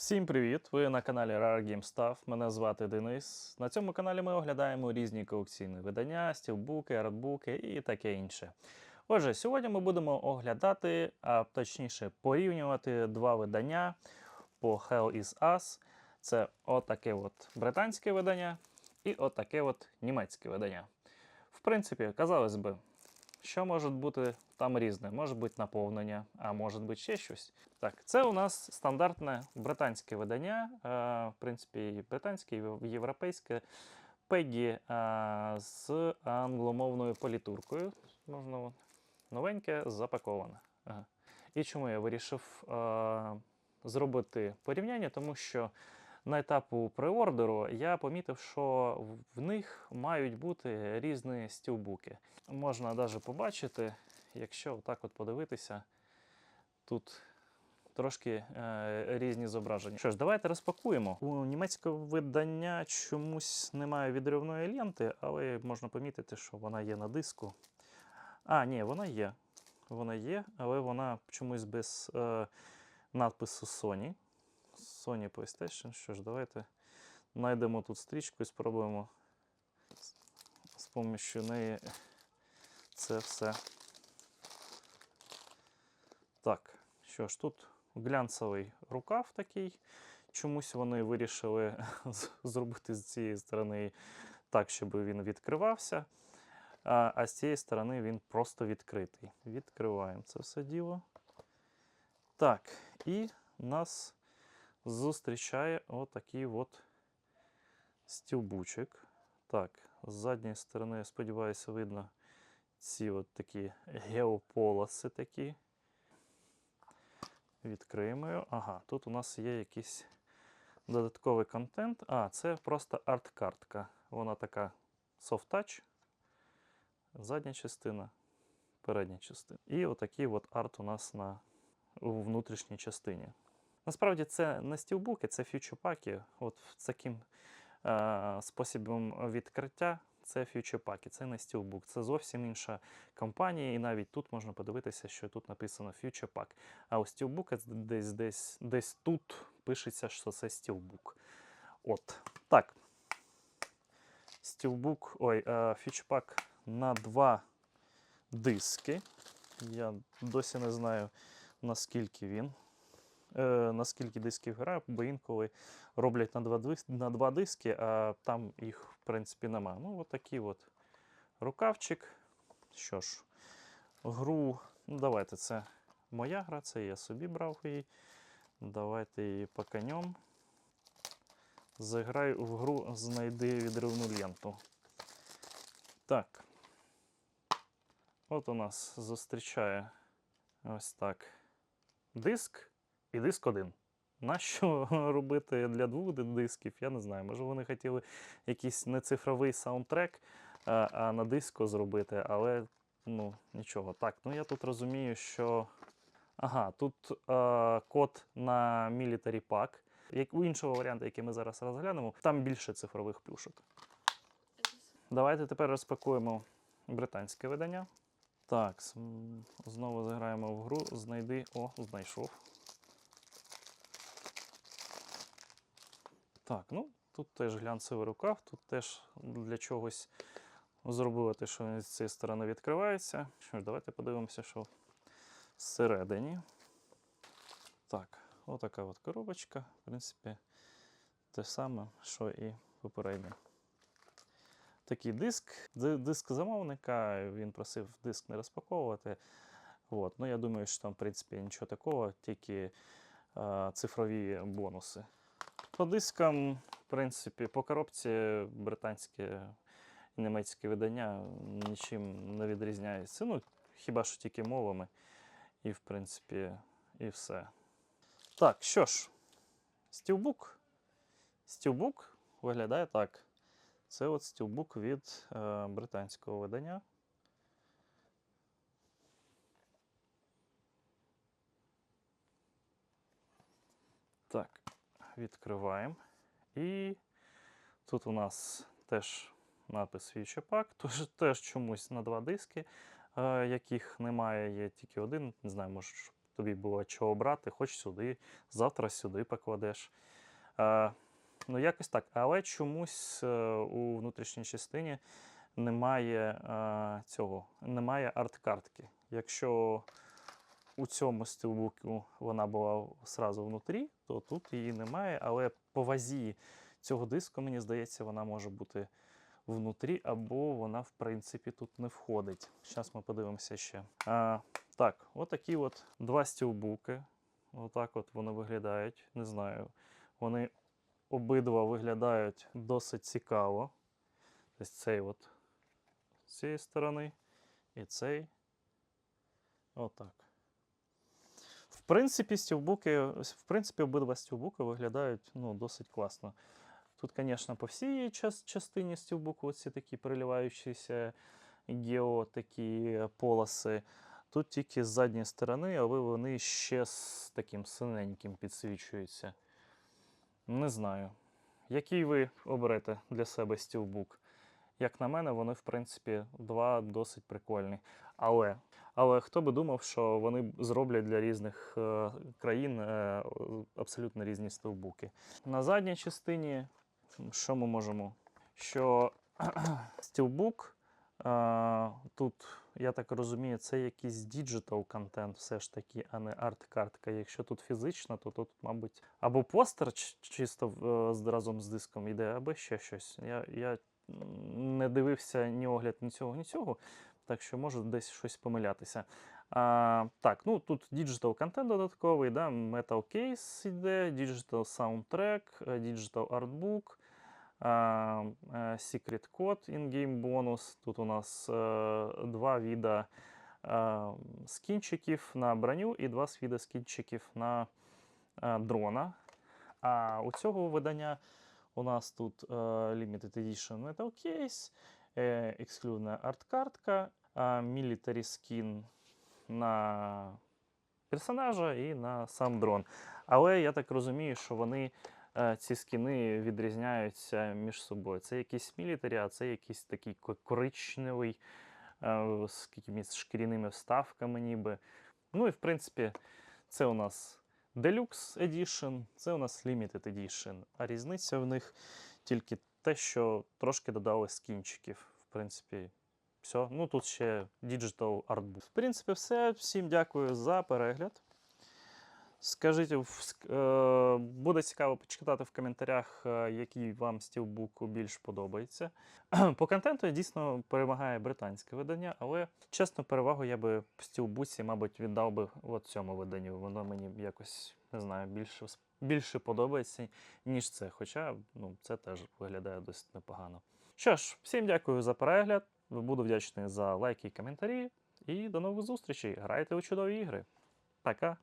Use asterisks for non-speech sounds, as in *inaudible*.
Всім привіт! Ви на каналі Rare Game Stuff. Мене звати Денис. На цьому каналі ми оглядаємо різні колекційні видання, стілбуки, артбуки і таке інше. Отже, сьогодні ми будемо оглядати, а точніше порівнювати два видання по Hell is Us. Це отаке от британське видання і отаке от німецьке видання. В принципі, казалось би, що може бути там різне? Може бути наповнення, а може бути ще щось. Так, це у нас стандартне британське видання, е, в принципі, британське, європейське. Пегі е, з англомовною політуркою. Можна новеньке запаковане. Ага. І чому я вирішив е, зробити порівняння? Тому що на етапу преордеру я помітив, що в- них мають бути різні стілбуки. Можна навіть побачити, якщо отак от подивитися, тут трошки е, різні зображення. Що ж, давайте розпакуємо. У німецького видання чомусь немає відривної ленти, але можна помітити, що вона є на диску. А, ні, вона є. Вона є, але вона чомусь без е, надпису Sony. Sony PlayStation. Що ж, давайте знайдемо тут стрічку і спробуємо з- помощью неї це все. Так, що ж, тут глянцевий рукав такий. Чомусь вони вирішили *laughs* зробити з цієї сторони так, щоб він відкривався. А, а з цієї сторони він просто відкритий. Відкриваємо це все діло. Так, і нас зустрічає отакий от стілбучик. Так, з задньої сторони, я сподіваюся, видно ці от такі геополоси такі. Відкриємо його. Ага, тут у нас є якийсь додатковий контент. А, це просто арт-картка. Вона така soft touch. Задня частина, передня частина. І отакий от арт у нас на внутрішній частині. Насправді це не стілбуки, це фьючерпаки. От з таким е, способом відкриття це фьючерпаки, це не стілбук. Це зовсім інша компанія, і навіть тут можна подивитися, що тут написано фьючерпак. А у стілбука десь, десь, десь тут пишеться, що це стілбук. От. Так. Стілбук, ой, е, фьючерпак на два диски. Я досі не знаю, наскільки він. Е, наскільки дисків грає, бо інколи роблять на два, дис- на два диски, а там їх, в принципі, нема. Ну, от такий от рукавчик. Що ж, гру, ну давайте, це моя гра, це я собі брав її. Давайте її поканем. Заграю в гру знайди відривну ленту. Так. От у нас зустрічає ось так диск і диск один. Нащо *laughs* робити для двох дисків? Я не знаю. Може вони хотіли якийсь не цифровий саундтрек, а на диско зробити, але ну нічого. Так, ну я тут розумію, що. Ага, тут е, код на Military Pack. Як у іншого варіанту, який ми зараз розглянемо, там більше цифрових плюшок. Давайте тепер розпакуємо британське видання. Так, знову заграємо в гру. Знайди. О, знайшов. Так, ну тут теж глянцевий рукав, тут теж для чогось зробили те, що він з цієї сторони відкривається. Що ж, давайте подивимося, що всередині. Так, отака от коробочка. В принципі, те саме, що і попередньо. Такий диск. Диск замовника, він просив диск не розпаковувати. От. Ну, я думаю, що там, в принципі, нічого такого, тільки е, цифрові бонуси. По дискам, в принципі, по коробці британське і німецьке видання нічим не відрізняється. Ну, хіба що тільки мовами. І, в принципі, і все. Так, що ж, стілбук. Стілбук виглядає так. Це от стілбук від е, британського видання. Так, відкриваємо. І тут у нас теж напис Pack, *laughs* тож теж чомусь на два диски, е, яких немає, є тільки один. Не знаю, може, тобі було чого брати, хоч сюди, завтра сюди покладеш. Е, ну, якось так. Але чомусь е, у внутрішній частині немає цього, немає арт-картки. Якщо у цьому стилбуку вона була сразу внутрі, то тут її немає, але по вазі цього диску, мені здається, вона може бути внутрі, або вона, в принципі, тут не входить. Зараз ми подивимося ще. А, так, отакі от два стілбуки. Отак от вони виглядають. Не знаю. Вони обидва виглядають досить цікаво. Ось цей от з цієї сторони і цей. Отак. Принципі, стілбуки, в принципі, обидва стілбуки виглядають ну, досить класно. Тут, звісно, по всій частині стілбуку оці такі переливаючіся гео такі полоси. Тут тільки з задньої сторони, але вони ще з таким синеньким підсвічуються. Не знаю. Який ви оберете для себе стілбук? Як на мене, вони, в принципі, два досить прикольні. Але, але хто би думав, що вони зроблять для різних е, країн е, абсолютно різні стовбуки. На задній частині, що ми можемо? Що *clears throat* стілбук е, тут, я так розумію, це якийсь діджитал контент, все ж таки, а не арт-картка. Якщо тут фізично, то тут, мабуть, або постер чисто разом з диском йде, або ще щось. Я, я не дивився ні огляд, ні цього, ні цього, так що можу десь щось помилятися. А, так, ну тут digital контент додатковий, да, Metal Case йде, Digital Soundtrack, Digital Artbook, а, е, Secret Code in-game бонус. Тут у нас е, два віда е, скінчиків на броню і два віда скінчиків на е, дрона. А у цього видання у нас тут е, Limited Edition Metal Case, ексклюзивна арт-картка, Military Skin на персонажа і на сам дрон. Але я так розумію, що вони е, ці скіни відрізняються між собою. Це якийсь мілітарі, а це якийсь такий коричневий е, з якимись шкіряними вставками, ніби. Ну і в принципі, це у нас Deluxe Edition, це у нас Limited Edition. А різниця в них тільки те, що трошки додали скінчиків. В принципі, все. Ну тут ще Digital Artbook. В принципі, все. Всім дякую за перегляд. Скажіть, е, буде цікаво почитати в коментарях, е, який вам стілбук більш подобається. *clears throat* По контенту дійсно перемагає британське видання, але чесно, перевагу я би в стілбуці, мабуть, віддав би от цьому виданню. Воно мені якось не знаю, більше, більше подобається, ніж це. Хоча ну, це теж виглядає досить непогано. Що ж, всім дякую за перегляд. Буду вдячний за лайки і коментарі. І до нових зустрічей. Грайте у чудові ігри. Пока!